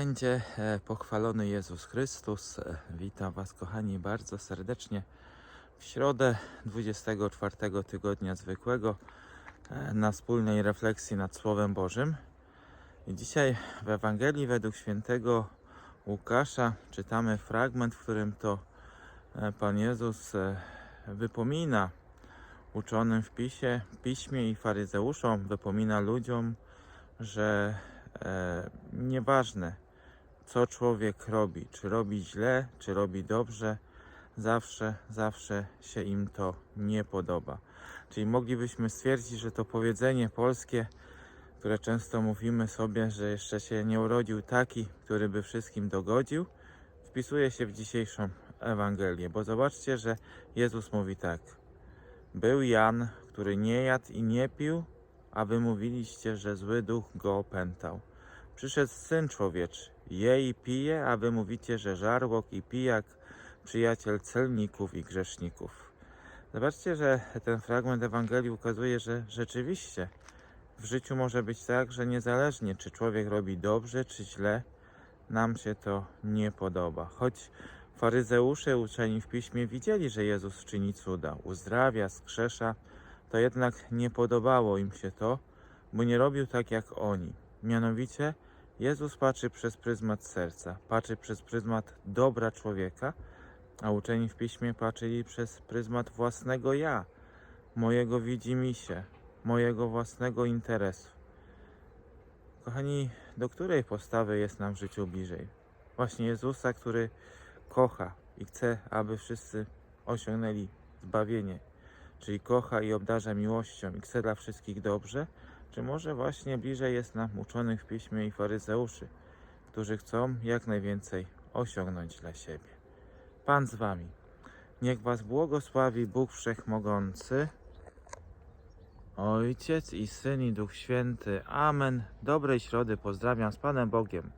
będzie e, pochwalony Jezus Chrystus. E, Witam Was, kochani, bardzo serdecznie w środę 24 tygodnia zwykłego e, na wspólnej refleksji nad Słowem Bożym. I dzisiaj w Ewangelii według świętego Łukasza czytamy fragment, w którym to Pan Jezus wypomina uczonym w pisie, piśmie i faryzeuszom, wypomina ludziom, że e, nieważne co człowiek robi, czy robi źle, czy robi dobrze, zawsze, zawsze się im to nie podoba. Czyli moglibyśmy stwierdzić, że to powiedzenie polskie, które często mówimy sobie, że jeszcze się nie urodził taki, który by wszystkim dogodził, wpisuje się w dzisiejszą Ewangelię, bo zobaczcie, że Jezus mówi tak. Był Jan, który nie jadł i nie pił, a wy mówiliście, że zły duch go opętał. Przyszedł Syn Człowieczy, je i pije, a wy mówicie, że żarłok i pijak, przyjaciel celników i grzeszników. Zobaczcie, że ten fragment Ewangelii ukazuje, że rzeczywiście w życiu może być tak, że niezależnie czy człowiek robi dobrze czy źle, nam się to nie podoba. Choć faryzeusze uczeni w piśmie widzieli, że Jezus czyni cuda, uzdrawia, skrzesza, to jednak nie podobało im się to, bo nie robił tak jak oni. Mianowicie Jezus patrzy przez pryzmat serca, patrzy przez pryzmat dobra człowieka, a uczeni w piśmie patrzyli przez pryzmat własnego ja, mojego widzimisię, mojego własnego interesu. Kochani, do której postawy jest nam w życiu bliżej? Właśnie Jezusa, który kocha i chce, aby wszyscy osiągnęli zbawienie, czyli kocha i obdarza miłością i chce dla wszystkich dobrze, czy może właśnie bliżej jest nam uczonych w piśmie i faryzeuszy, którzy chcą jak najwięcej osiągnąć dla siebie. Pan z wami. Niech was błogosławi Bóg Wszechmogący, Ojciec i Syn i Duch Święty. Amen. Dobrej środy. Pozdrawiam z Panem Bogiem.